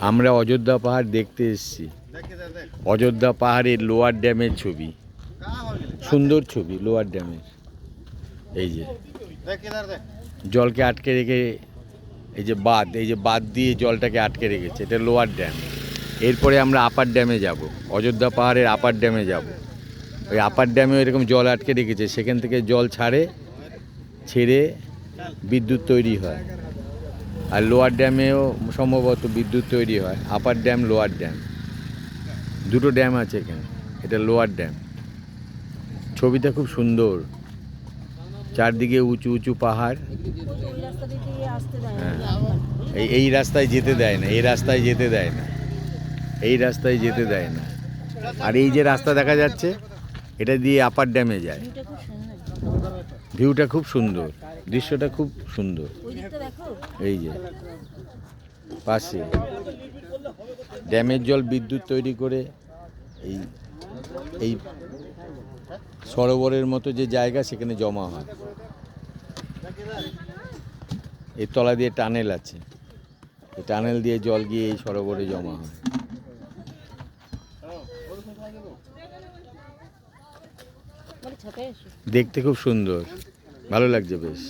আমরা অযোধ্যা পাহাড় দেখতে এসেছি। অযোধ্যা পাহাড়ের লোয়ার ড্যামের ছবি। সুন্দর ছবি, লোয়ার ড্যামের। এই যে। জলকে আটকে রেখে, এই যে বাঁধ, এই যে বাঁধ দিয়ে জলটাকে আটকে রেখেছে, এটা লোয়ার ড্যাম। এরপরে আমরা আপার ড্যামে যাব, অযোধ্যা পাহাড়ের আপার ড্যামে যাব। ওই আপার ড্যামে এরকম জল আটকে রেখেছে, সেখান থেকে জল ছাড়ে, ছেড়ে বিদ্যুৎ তৈরি হয়। আর লোয়ার ড্যামেও সম্ভবত বিদ্যুৎ তৈরি হয়, আপার ড্যাম, লোয়ার ড্যাম। দুটো ড্যাম আছে এখানে, এটা লোয়ার ড্যাম। ছবিটা খুব সুন্দর। চারদিকে উঁচু উঁচু পাহাড়। হ্যাঁ। এই এই রাস্তায় যেতে দেয় না, এই রাস্তায় যেতে দেয় না। এই রাস্তায় যেতে দেয় না। আর এই যে রাস্তা দেখা যাচ্ছে, এটা দিয়ে আপার ড্যামে যায়। ভিউটা খুব সুন্দর, দৃশ্যটা খুব সুন্দর। এই যে, পাশে ড্যামের জল বিদ্যুৎ তৈরি করে, এই এই সরোবরের মতো যে জায়গা সেখানে জমা হয়। এর তলা দিয়ে টানেল আছে। এই টানেল দিয়ে জল গিয়ে এই সরোবরে জমা হয়। দেখতে খুব সুন্দর। ভালো লাগছে বেশ।